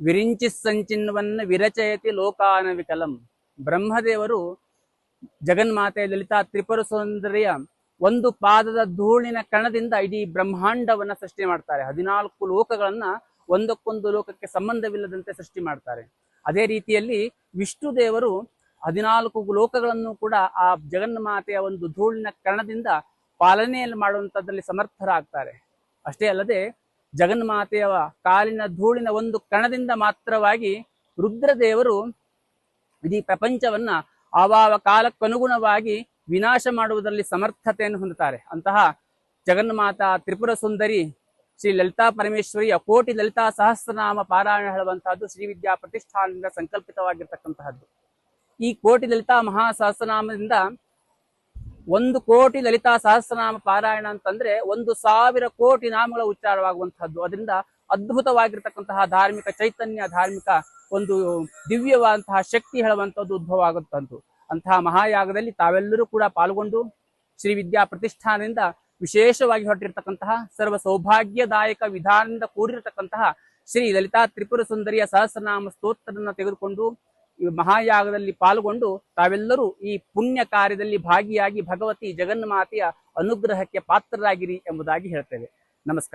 ವಿರಿಂಚಿ ಸಂಚಿನ್ವನ್ನ ವಿರಚಯತಿ ಲೋಕಾನ ವಿಕಲಂ. ಬ್ರಹ್ಮದೇವರು ಜಗನ್ಮಾತೆ ಲಲಿತಾ ತ್ರಿಪುರ ಸೌಂದರ್ಯ ಒಂದು ಪಾದದ ಧೂಳಿನ ಕಣದಿಂದ ಇಡೀ ಬ್ರಹ್ಮಾಂಡವನ್ನ ಸೃಷ್ಟಿ ಮಾಡ್ತಾರೆ. ಹದಿನಾಲ್ಕು ಲೋಕಗಳನ್ನ ಒಂದಕ್ಕೊಂದು ಲೋಕಕ್ಕೆ ಸಂಬಂಧವಿಲ್ಲದಂತೆ ಸೃಷ್ಟಿ ಮಾಡ್ತಾರೆ. ಅದೇ ರೀತಿಯಲ್ಲಿ ವಿಷ್ಣು ದೇವರು ಹದಿನಾಲ್ಕು ಲೋಕಗಳನ್ನು ಕೂಡ ಆ ಜಗನ್ಮಾತೆಯ ಒಂದು ಧೂಳಿನ ಕಣದಿಂದ ಪಾಲನೆಯಲ್ಲಿ ಮಾಡುವಂಥದ್ರಲ್ಲಿ ಸಮರ್ಥರಾಗ್ತಾರೆ. ಅಷ್ಟೇ ಅಲ್ಲದೆ ಜಗನ್ಮಾತೆಯ ಕಾಲಿನ ಧೂಳಿನ ಒಂದು ಕಣದಿಂದ ಮಾತ್ರವಾಗಿ ರುದ್ರದೇವರು ಇಡೀ ಪ್ರಪಂಚವನ್ನ ಆವಾವ ಕಾಲಕ್ಕನುಗುಣವಾಗಿ ವಿನಾಶ ಮಾಡುವುದರಲ್ಲಿ ಸಮರ್ಥತೆಯನ್ನು ಹೊಂದುತ್ತಾರೆ. ಅಂತಹ ಜಗನ್ಮಾತಾ ತ್ರಿಪುರ ಸುಂದರಿ ಶ್ರೀ ಲಲಿತಾ ಪರಮೇಶ್ವರಿಯ ಕೋಟಿ ಲಲಿತಾ ಸಹಸ್ರನಾಮ ಪಾರಾಯಣ ಹೇಳುವಂತಹದ್ದು ಶ್ರೀ ವಿದ್ಯಾ ಪ್ರತಿಷ್ಠಾನದಿಂದ ಸಂಕಲ್ಪಿತವಾಗಿರ್ತಕ್ಕಂತಹದ್ದು. ಈ ಕೋಟಿ ಲಲಿತಾ ಮಹಾ ಸಹಸ್ರನಾಮದಿಂದ ಒಂದು ಕೋಟಿ ಲಲಿತಾ ಸಹಸ್ರನಾಮ ಪಾರಾಯಣ ಅಂತಂದ್ರೆ ಒಂದು ಸಾವಿರ ಕೋಟಿ ನಾಮಗಳ ಉಚ್ಚಾರವಾಗುವಂತಹದ್ದು ಅದರಿಂದ ಅದ್ಭುತವಾಗಿರ್ತಕ್ಕಂತಹ ಧಾರ್ಮಿಕ ಚೈತನ್ಯ, ಧಾರ್ಮಿಕ ಒಂದು ದಿವ್ಯವಾದಂತಹ ಶಕ್ತಿ ಹೇಳುವಂತದ್ದು ಉದ್ಭವ ಆಗುತ್ತಂತು ಅಂತಹ ಮಹಾಯಾಗದಲ್ಲಿ ತಾವೆಲ್ಲರೂ ಕೂಡ ಪಾಲ್ಗೊಂಡು ಶ್ರೀ ವಿದ್ಯಾ ಪ್ರತಿಷ್ಠಾನದಿಂದ ವಿಶೇಷವಾಗಿ ಹೊರಟಿರ್ತಕ್ಕಂತಹ ಸರ್ವ ಸೌಭಾಗ್ಯದಾಯಕ ವಿಧಾನದಿಂದ ಕೂಡಿರತಕ್ಕಂತಹ ಶ್ರೀ ಲಲಿತಾ ತ್ರಿಪುರ ಸುಂದರಿಯ ಸಹಸ್ರನಾಮ ಸ್ತೋತ್ರವನ್ನು ತೆಗೆದುಕೊಂಡು ಮಹಾಯಾಗದಲ್ಲಿ ಪಾಲ್ಗೊಂಡು ತಾವೆಲ್ಲರೂ ಈ ಪುಣ್ಯ ಕಾರ್ಯದಲ್ಲಿ ಭಾಗಿಯಾಗಿ ಭಗವತಿ ಜಗನ್ಮಾತೆಯ ಅನುಗ್ರಹಕ್ಕೆ ಪಾತ್ರರಾಗಿರಿ ಎಂಬುದಾಗಿ ಹೇಳ್ತೇವೆ. ನಮಸ್ಕಾರ.